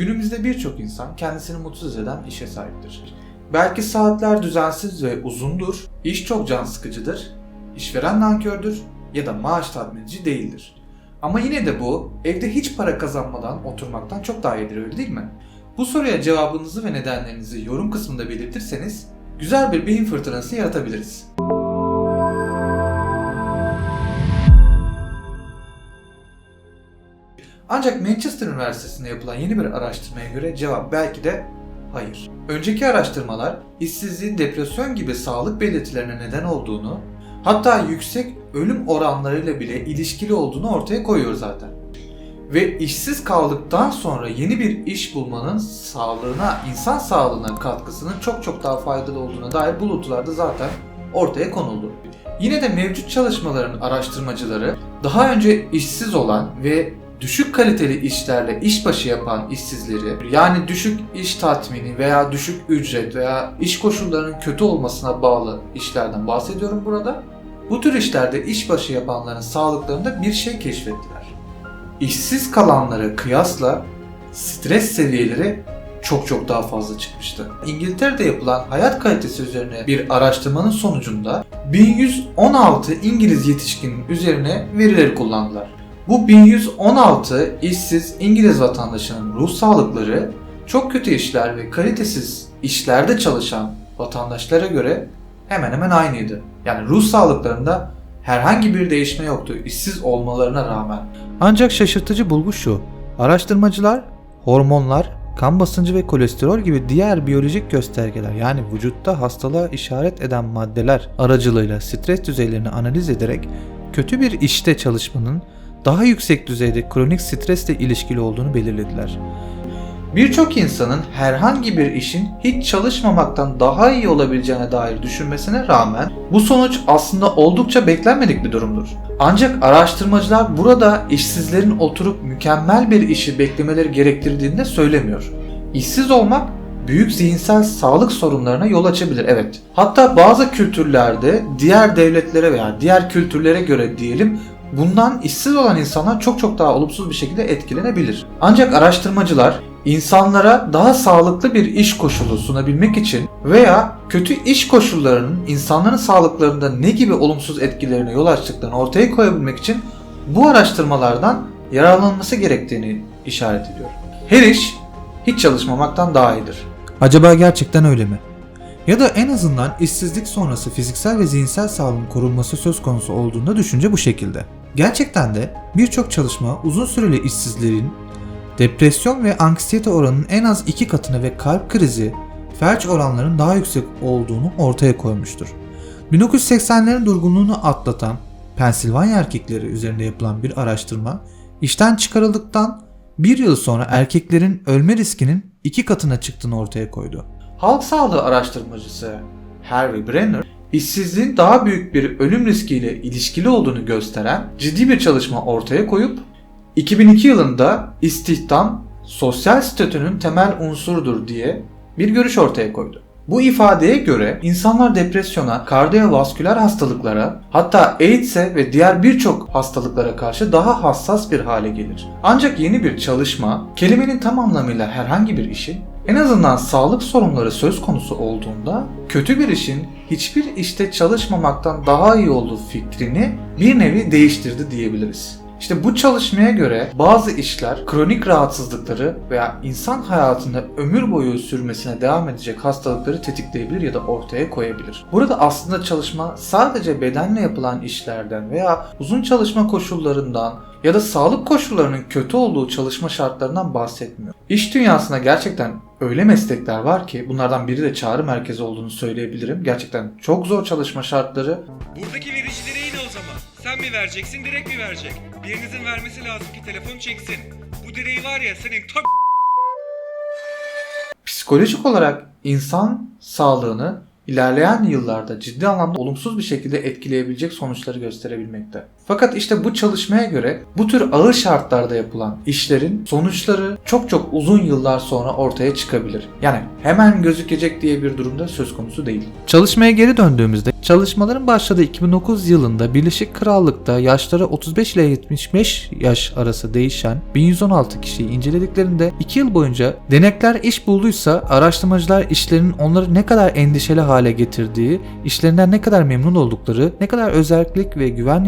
Günümüzde birçok insan kendisini mutsuz eden işe sahiptir. Belki saatler düzensiz ve uzundur, iş çok can sıkıcıdır, işveren nankördür ya da maaş tatminici değildir. Ama yine de bu evde hiç para kazanmadan oturmaktan çok daha iyidir öyle değil mi? Bu soruya cevabınızı ve nedenlerinizi yorum kısmında belirtirseniz güzel bir beyin fırtınası yaratabiliriz. Ancak Manchester Üniversitesi'nde yapılan yeni bir araştırmaya göre cevap belki de hayır. Önceki araştırmalar işsizliğin depresyon gibi sağlık belirtilerine neden olduğunu, hatta yüksek ölüm oranlarıyla bile ilişkili olduğunu ortaya koyuyor zaten. Ve işsiz kaldıktan sonra yeni bir iş bulmanın sağlığına, insan sağlığına katkısının çok çok daha faydalı olduğuna dair buluntularda zaten ortaya konuldu. Yine de mevcut çalışmaların araştırmacıları daha önce işsiz olan ve düşük kaliteli işlerle işbaşı yapan işsizleri yani düşük iş tatmini veya düşük ücret veya iş koşullarının kötü olmasına bağlı işlerden bahsediyorum burada. Bu tür işlerde işbaşı yapanların sağlıklarında bir şey keşfettiler. İşsiz kalanlara kıyasla stres seviyeleri çok çok daha fazla çıkmıştı. İngiltere'de yapılan hayat kalitesi üzerine bir araştırmanın sonucunda 1116 İngiliz yetişkinin üzerine verileri kullandılar. Bu 1116 işsiz İngiliz vatandaşının ruh sağlıkları çok kötü işler ve kalitesiz işlerde çalışan vatandaşlara göre hemen hemen aynıydı. Yani ruh sağlıklarında herhangi bir değişme yoktu işsiz olmalarına rağmen. Ancak şaşırtıcı bulgu şu. Araştırmacılar hormonlar, kan basıncı ve kolesterol gibi diğer biyolojik göstergeler yani vücutta hastalığa işaret eden maddeler aracılığıyla stres düzeylerini analiz ederek kötü bir işte çalışmanın daha yüksek düzeyde kronik stresle ilişkili olduğunu belirlediler. Birçok insanın herhangi bir işin hiç çalışmamaktan daha iyi olabileceğine dair düşünmesine rağmen bu sonuç aslında oldukça beklenmedik bir durumdur. Ancak araştırmacılar burada işsizlerin oturup mükemmel bir işi beklemeleri gerektirdiğini de söylemiyor. İşsiz olmak büyük zihinsel sağlık sorunlarına yol açabilir evet. Hatta bazı kültürlerde diğer devletlere veya diğer kültürlere göre diyelim bundan işsiz olan insanlar çok çok daha olumsuz bir şekilde etkilenebilir. Ancak araştırmacılar insanlara daha sağlıklı bir iş koşulu sunabilmek için veya kötü iş koşullarının insanların sağlıklarında ne gibi olumsuz etkilerine yol açtıklarını ortaya koyabilmek için bu araştırmalardan yararlanması gerektiğini işaret ediyor. Her iş hiç çalışmamaktan daha iyidir. Acaba gerçekten öyle mi? Ya da en azından işsizlik sonrası fiziksel ve zihinsel sağlığın korunması söz konusu olduğunda düşünce bu şekilde. Gerçekten de birçok çalışma uzun süreli işsizlerin depresyon ve anksiyete oranının en az iki katını ve kalp krizi, felç oranlarının daha yüksek olduğunu ortaya koymuştur. 1980'lerin durgunluğunu atlatan Pensilvanya erkekleri üzerinde yapılan bir araştırma, işten çıkarıldıktan bir yıl sonra erkeklerin ölme riskinin iki katına çıktığını ortaya koydu. Halk sağlığı araştırmacısı Harvey Brenner, işsizliğin daha büyük bir ölüm riskiyle ilişkili olduğunu gösteren ciddi bir çalışma ortaya koyup 2002 yılında istihdam sosyal statünün temel unsurudur diye bir görüş ortaya koydu. Bu ifadeye göre insanlar depresyona, kardiyovasküler hastalıklara, hatta AIDS'e ve diğer birçok hastalıklara karşı daha hassas bir hale gelir. Ancak yeni bir çalışma, kelimenin tam anlamıyla herhangi bir işin en azından sağlık sorunları söz konusu olduğunda kötü bir işin hiçbir işte çalışmamaktan daha iyi olduğu fikrini bir nevi değiştirdi diyebiliriz. İşte bu çalışmaya göre bazı işler kronik rahatsızlıkları veya insan hayatında ömür boyu sürmesine devam edecek hastalıkları tetikleyebilir ya da ortaya koyabilir. Burada aslında çalışma sadece bedenle yapılan işlerden veya uzun çalışma koşullarından ya da sağlık koşullarının kötü olduğu çalışma şartlarından bahsetmiyor. İş dünyasında gerçekten öyle meslekler var ki bunlardan biri de çağrı merkezi olduğunu söyleyebilirim. Gerçekten çok zor çalışma şartları. Buradaki Sen mi vereceksin, direkt mi verecek? Birinizin vermesi lazım ki telefon çeksin. Bu direği var ya senin top Psikolojik olarak insan sağlığını ilerleyen yıllarda ciddi anlamda olumsuz bir şekilde etkileyebilecek sonuçları gösterebilmekte. Fakat işte bu çalışmaya göre bu tür ağır şartlarda yapılan işlerin sonuçları çok çok uzun yıllar sonra ortaya çıkabilir. Yani hemen gözükecek diye bir durumda söz konusu değil. Çalışmaya geri döndüğümüzde çalışmaların başladığı 2009 yılında Birleşik Krallık'ta yaşları 35 ile 75 yaş arası değişen 1116 kişiyi incelediklerinde 2 yıl boyunca denekler iş bulduysa araştırmacılar işlerinin onları ne kadar endişeli hale getirdiği, işlerinden ne kadar memnun oldukları, ne kadar özellik ve güven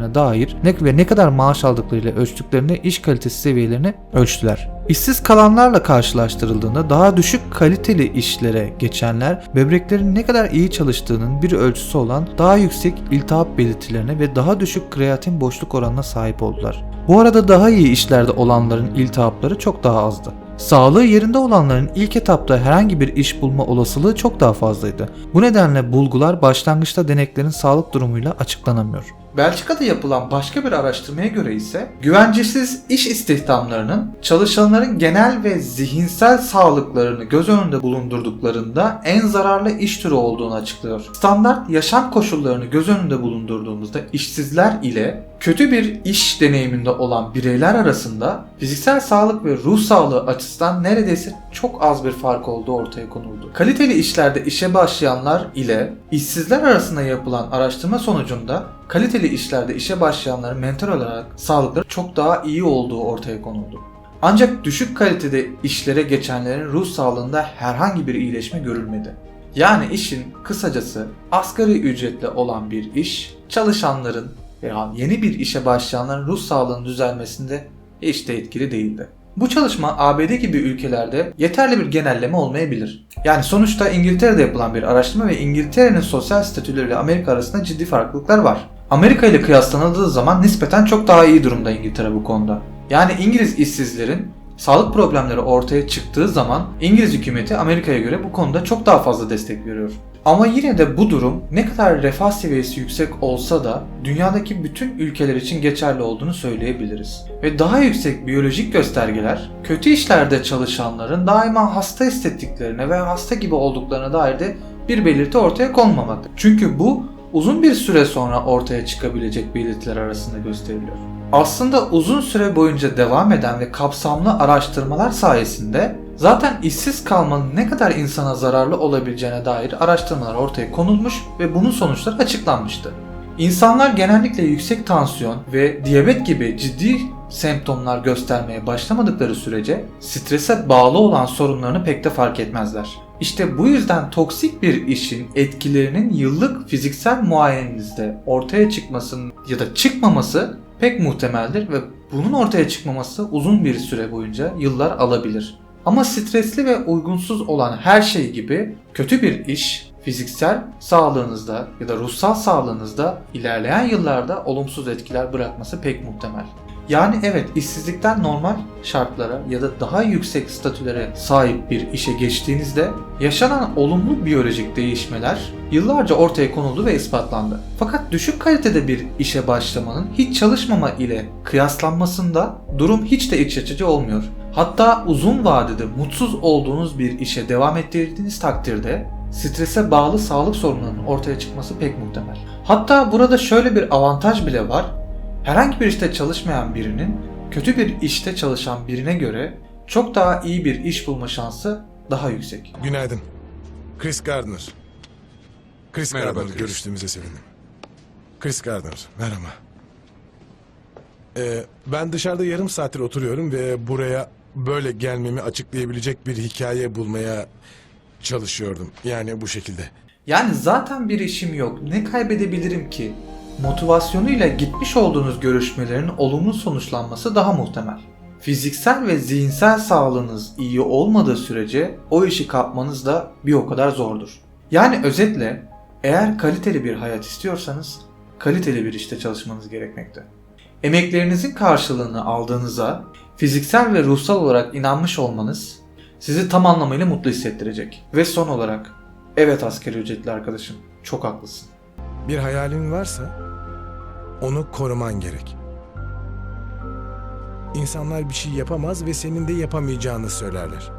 yaşadıklarına dair ne ve ne kadar maaş aldıklarıyla ölçtüklerini iş kalitesi seviyelerini ölçtüler. İşsiz kalanlarla karşılaştırıldığında daha düşük kaliteli işlere geçenler böbreklerin ne kadar iyi çalıştığının bir ölçüsü olan daha yüksek iltihap belirtilerine ve daha düşük kreatin boşluk oranına sahip oldular. Bu arada daha iyi işlerde olanların iltihapları çok daha azdı. Sağlığı yerinde olanların ilk etapta herhangi bir iş bulma olasılığı çok daha fazlaydı. Bu nedenle bulgular başlangıçta deneklerin sağlık durumuyla açıklanamıyor. Belçika'da yapılan başka bir araştırmaya göre ise güvencesiz iş istihdamlarının çalışanların genel ve zihinsel sağlıklarını göz önünde bulundurduklarında en zararlı iş türü olduğunu açıklıyor. Standart yaşam koşullarını göz önünde bulundurduğumuzda işsizler ile kötü bir iş deneyiminde olan bireyler arasında fiziksel sağlık ve ruh sağlığı açısından neredeyse çok az bir fark olduğu ortaya konuldu. Kaliteli işlerde işe başlayanlar ile işsizler arasında yapılan araştırma sonucunda kaliteli işlerde işe başlayanların mental olarak sağlıkları çok daha iyi olduğu ortaya konuldu. Ancak düşük kalitede işlere geçenlerin ruh sağlığında herhangi bir iyileşme görülmedi. Yani işin kısacası asgari ücretle olan bir iş çalışanların veya yeni bir işe başlayanların ruh sağlığının düzelmesinde hiç de etkili değildi. Bu çalışma ABD gibi ülkelerde yeterli bir genelleme olmayabilir. Yani sonuçta İngiltere'de yapılan bir araştırma ve İngiltere'nin sosyal statüleriyle Amerika arasında ciddi farklılıklar var. Amerika ile kıyaslanıldığı zaman nispeten çok daha iyi durumda İngiltere bu konuda. Yani İngiliz işsizlerin sağlık problemleri ortaya çıktığı zaman İngiliz hükümeti Amerika'ya göre bu konuda çok daha fazla destek veriyor. Ama yine de bu durum ne kadar refah seviyesi yüksek olsa da dünyadaki bütün ülkeler için geçerli olduğunu söyleyebiliriz. Ve daha yüksek biyolojik göstergeler kötü işlerde çalışanların daima hasta hissettiklerine ve hasta gibi olduklarına dair de bir belirti ortaya konmamakta. Çünkü bu uzun bir süre sonra ortaya çıkabilecek belirtiler arasında gösteriliyor. Aslında uzun süre boyunca devam eden ve kapsamlı araştırmalar sayesinde zaten işsiz kalmanın ne kadar insana zararlı olabileceğine dair araştırmalar ortaya konulmuş ve bunun sonuçları açıklanmıştı. İnsanlar genellikle yüksek tansiyon ve diyabet gibi ciddi semptomlar göstermeye başlamadıkları sürece strese bağlı olan sorunlarını pek de fark etmezler. İşte bu yüzden toksik bir işin etkilerinin yıllık fiziksel muayenenizde ortaya çıkmasının ya da çıkmaması pek muhtemeldir ve bunun ortaya çıkmaması uzun bir süre boyunca yıllar alabilir. Ama stresli ve uygunsuz olan her şey gibi kötü bir iş fiziksel sağlığınızda ya da ruhsal sağlığınızda ilerleyen yıllarda olumsuz etkiler bırakması pek muhtemel. Yani evet işsizlikten normal şartlara ya da daha yüksek statülere sahip bir işe geçtiğinizde yaşanan olumlu biyolojik değişmeler yıllarca ortaya konuldu ve ispatlandı. Fakat düşük kalitede bir işe başlamanın hiç çalışmama ile kıyaslanmasında durum hiç de iç açıcı olmuyor. Hatta uzun vadede mutsuz olduğunuz bir işe devam ettirdiğiniz takdirde strese bağlı sağlık sorunlarının ortaya çıkması pek muhtemel. Hatta burada şöyle bir avantaj bile var. Herhangi bir işte çalışmayan birinin kötü bir işte çalışan birine göre çok daha iyi bir iş bulma şansı daha yüksek. Günaydın. Chris Gardner. Chris Merhaba Gardner. Chris. Görüştüğümüze sevindim. Chris Gardner. Merhaba. Ee, ben dışarıda yarım saattir oturuyorum ve buraya böyle gelmemi açıklayabilecek bir hikaye bulmaya çalışıyordum. Yani bu şekilde. Yani zaten bir işim yok. Ne kaybedebilirim ki? Motivasyonuyla gitmiş olduğunuz görüşmelerin olumlu sonuçlanması daha muhtemel. Fiziksel ve zihinsel sağlığınız iyi olmadığı sürece o işi kapmanız da bir o kadar zordur. Yani özetle eğer kaliteli bir hayat istiyorsanız kaliteli bir işte çalışmanız gerekmekte. Emeklerinizin karşılığını aldığınıza fiziksel ve ruhsal olarak inanmış olmanız sizi tam anlamıyla mutlu hissettirecek. Ve son olarak evet askeri ücretli arkadaşım çok haklısın. Bir hayalin varsa onu koruman gerek. İnsanlar bir şey yapamaz ve senin de yapamayacağını söylerler.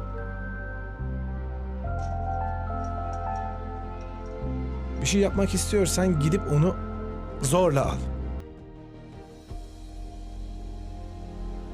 Bir şey yapmak istiyorsan gidip onu zorla al.